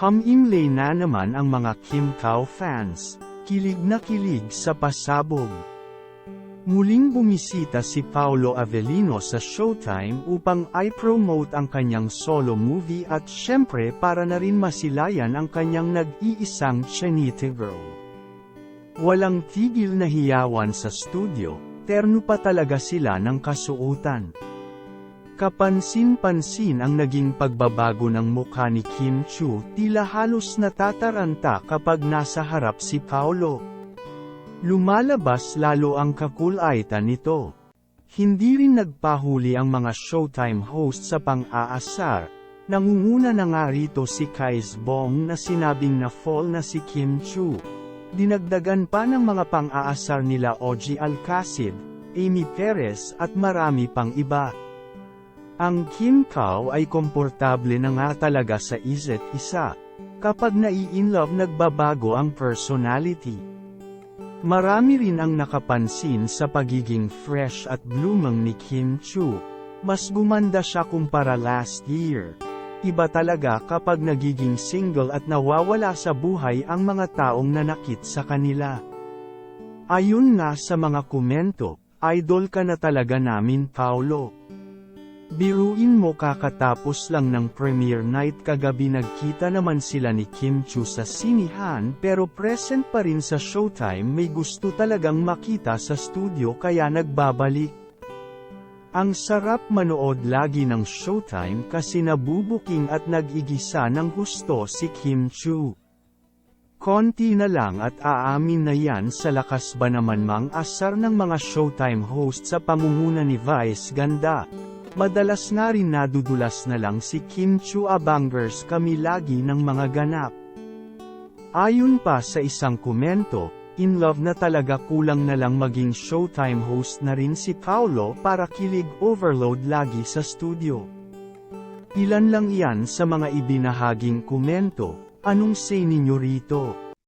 Hamimlay na naman ang mga Kim Kao fans, kilig na kilig sa pasabog. Muling bumisita si Paolo Avellino sa Showtime upang i-promote ang kanyang solo movie at syempre para na rin masilayan ang kanyang nag-iisang Chinita girl. Walang tigil na hiyawan sa studio, terno pa talaga sila ng kasuotan. Kapansin-pansin ang naging pagbabago ng mukha ni Kim Chu, tila halos natataranta kapag nasa harap si Paolo. Lumalabas lalo ang kakulaitan nito. Hindi rin nagpahuli ang mga Showtime host sa pang-aasar. Nangunguna na nga rito si Kais Bong na sinabing na fall na si Kim Chu. Dinagdagan pa ng mga pang-aasar nila Oji Alcacid, Amy Perez at marami pang iba. Ang Kim Kao ay komportable na nga talaga sa isa't isa. Kapag nai-inlove nagbabago ang personality. Marami rin ang nakapansin sa pagiging fresh at blooming ni Kim Chu. Mas gumanda siya kumpara last year. Iba talaga kapag nagiging single at nawawala sa buhay ang mga taong nanakit sa kanila. Ayun nga sa mga komento, idol ka na talaga namin Paulo. Biruin mo kakatapos lang ng premiere night kagabi nagkita naman sila ni Kim Chu sa sinihan pero present pa rin sa showtime may gusto talagang makita sa studio kaya nagbabalik. Ang sarap manood lagi ng showtime kasi nabubuking at nag-igisa ng gusto si Kim Chu. Konti na lang at aamin na yan sa lakas ba naman mang asar ng mga showtime host sa pamumuna ni Vice Ganda. Madalas nga rin nadudulas na lang si Kim Chu Abangers kami lagi ng mga ganap. Ayon pa sa isang komento, in love na talaga kulang na lang maging showtime host na rin si Paolo para kilig overload lagi sa studio. Ilan lang yan sa mga ibinahaging komento, anong say ninyo rito?